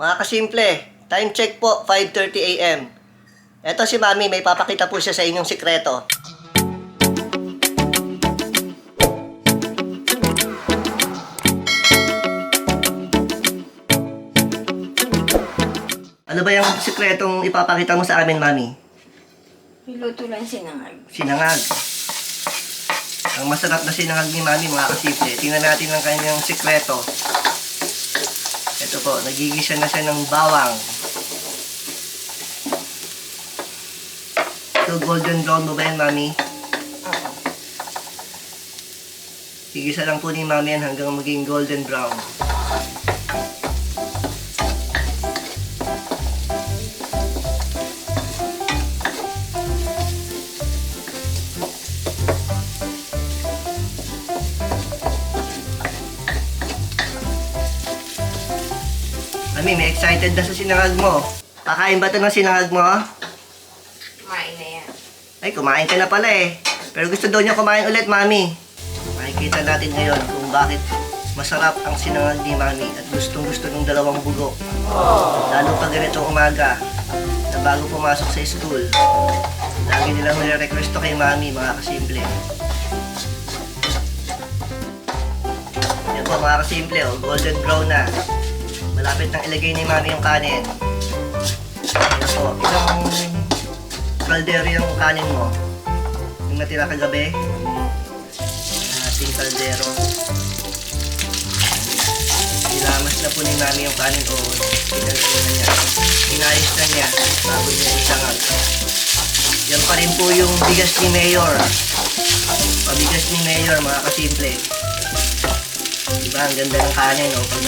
Mga kasimple, time check po, 5.30 a.m. Eto si Mami, may papakita po siya sa inyong sikreto. Ano ba yung sikretong ipapakita mo sa amin, Mami? Niluto lang sinangag. Sinangag. Ang masarap na sinangag ni Mami, mga kasimple. Tingnan natin ang kanyang sikreto. Ito po, nagigisa na siya ng bawang. So, golden brown mo ba yan, Mami? Oo. Gigisa lang po ni Mami yan hanggang maging golden brown. Mami, may excited na sa sinangag mo. Kakain ba ito ng sinangag mo? Kumain na yan. Ay, kumain ka na pala eh. Pero gusto daw niya kumain ulit, Mami. Makikita natin ngayon kung bakit masarap ang sinangag ni Mami at gustong gusto ng dalawang bugo. Lalo pag ganitong umaga na bago pumasok sa school. Lagi nilang nire-request kay Mami, mga kasimple. Yan po mga kasimple, oh, golden brown na. Malapit nang ilagay ni Mami yung kanin. Yan po, ilang kaldero yung kanin mo. Yung natira kagabi. Ating kaldero. Nilamas na po ni Mami yung kanin o pinagano na niya. Inayos na niya bago niya isangag. Yan pa rin po yung bigas ni Mayor. Pabigas ni Mayor mga kasimple. Diba? Ang ganda ng kanin o pag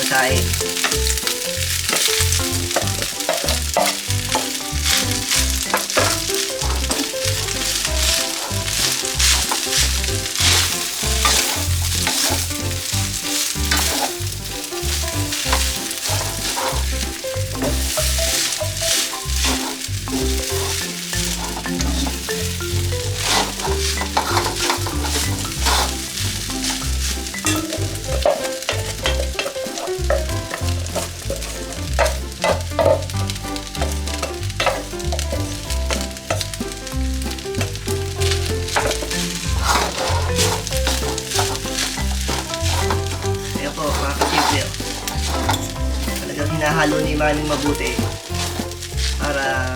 Hinahalo ni Manny mabuti para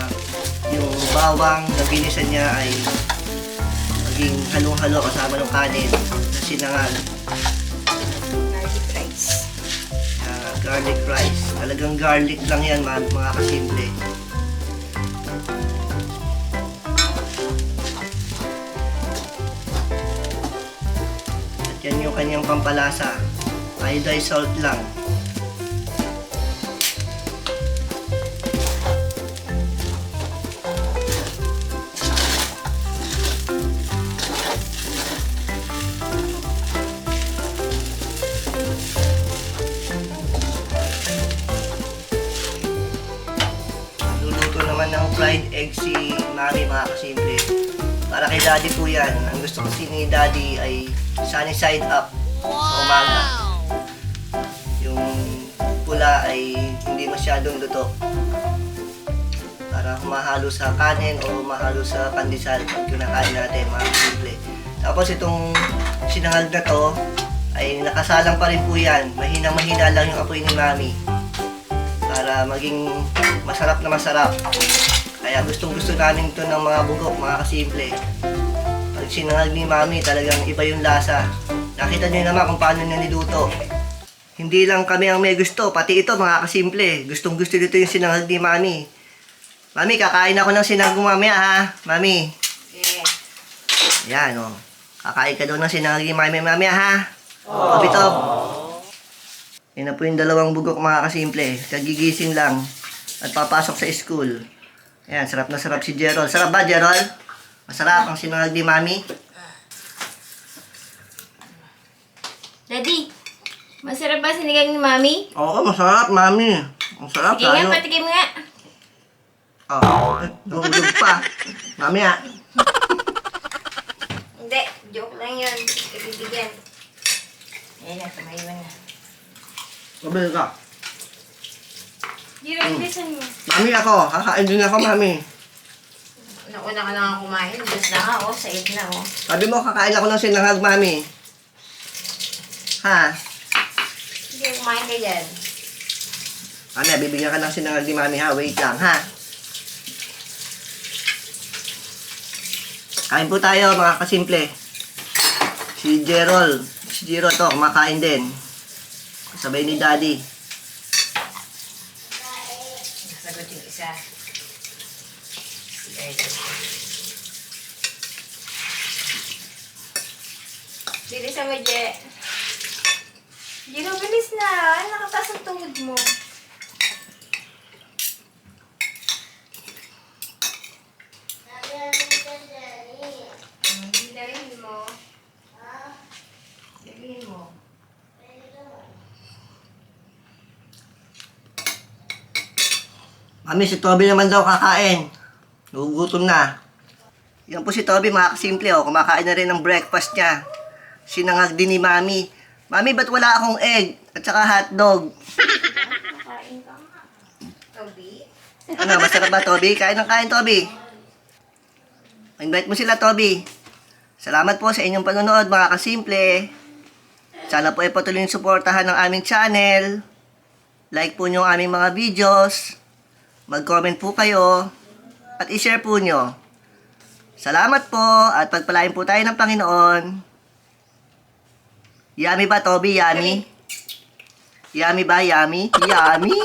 yung bawang na binisan niya ay maging halong-halo kasama ng kanin na sinangal. Garlic rice. Ah, garlic rice. Talagang garlic lang yan, mga, mga kasimple. At yan yung kanyang pampalasa. Iodized salt lang. Fried egg si Mami mga kasimple. Para kay Daddy po yan. Ang gusto kasi ni Daddy ay sunny side up sa umaga. Yung pula ay hindi masyadong luto. Para mahalo sa kanin o mahalo sa pandesal pag kinakain natin mga kasimple. Tapos itong sinangag na to ay nakasalang pa rin po yan. Mahinang mahina lang yung apoy ni Mami para maging masarap na masarap. Kaya gustong gusto namin ito ng mga bugok, mga kasimple. Pag sinangag ni Mami, talagang iba yung lasa. Nakita niyo naman kung paano niya niluto. Hindi lang kami ang may gusto, pati ito mga kasimple. Gustong gusto dito yung sinangag ni Mami. Mami, kakain ako ng sinangag mamaya ha. Mami, Yeah. yan o. Kakain ka daw ng sinangag ni Mami mamaya ha. Oh. Kapitob. Yan na po yung dalawang bugok mga kasimple. Kagigising lang. At papasok sa school. Ayan, sarap na sarap si Gerald. Sarap ba, Gerald? Masarap ang sinangag ni Mami. Daddy, masarap ba sinigang ni Mami? Oo, masarap, Mami. Ang sarap, Sige nga, patikim nga. Oh, eh, dumudug pa. Mami ah. Hindi, joke lang yun. Ibibigyan. Ayan na, tumayo na. Sabi ka. Jiro, bilisan mo. Mami ako, kakain din ako, mami. Nauna ka na nga kumain. Bus na nga, oh. Said na, oh. Sabi mo, kakain ako ng sinangag, mami. Ha? Sige, kumain ka dyan. Mami, bibigyan ka ng sinangag ni mami, ha? Wait lang, ha? Kain po tayo, mga kasimple. Si Gerald, si Jero to, kumakain din. Sabay ni Daddy. Nasagot yung isa. Si Idol. Bilisan mo, Je. Jiro, bilis na. Mo. Hmm, Hilahin mo. Hilahin mo. Mami, si Toby naman daw kakain. Nagugutom na. Yan po si Toby, mga kasimple, oh. Kumakain na rin ng breakfast niya. Sinangag din ni Mami. Mami, ba't wala akong egg at saka hotdog? Toby? Ano, masarap ba, Toby? Kain ng kain, Toby. Invite mo sila, Toby. Salamat po sa inyong panonood, mga kasimple. Sana po ay patuloy yung suportahan ng aming channel. Like po nyo ang aming mga videos. Mag-comment po kayo. At i-share po nyo. Salamat po at pagpalain po tayo ng Panginoon. Yummy ba, Toby? Yummy? Yummy ba? Yummy? Yummy!